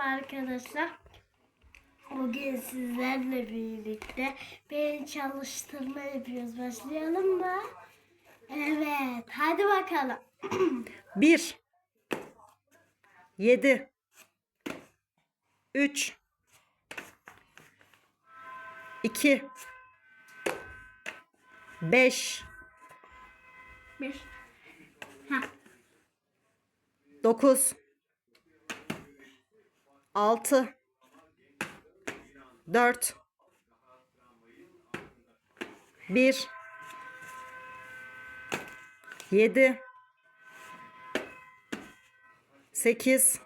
Merhaba arkadaşlar. Bugün sizlerle birlikte beyin çalıştırma yapıyoruz. Başlayalım mı? Evet. Hadi bakalım. 1 7 3 2 5 Bir. Ha. 9 6 4 1 7 8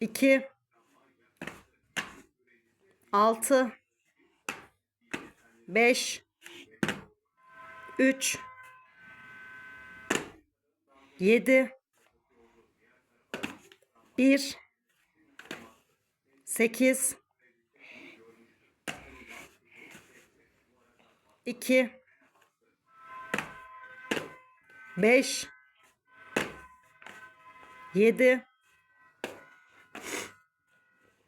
2 6 5 3 7 1 8 2 5 7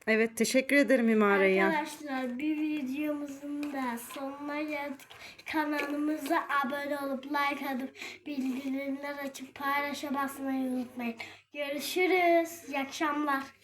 Evet teşekkür ederim İmare Arkadaşlar bir videomuzun da sonuna geldik. Kanalımıza abone olup like atıp bildirimler açıp paylaşa basmayı unutmayın. Görüşürüz. İyi akşamlar.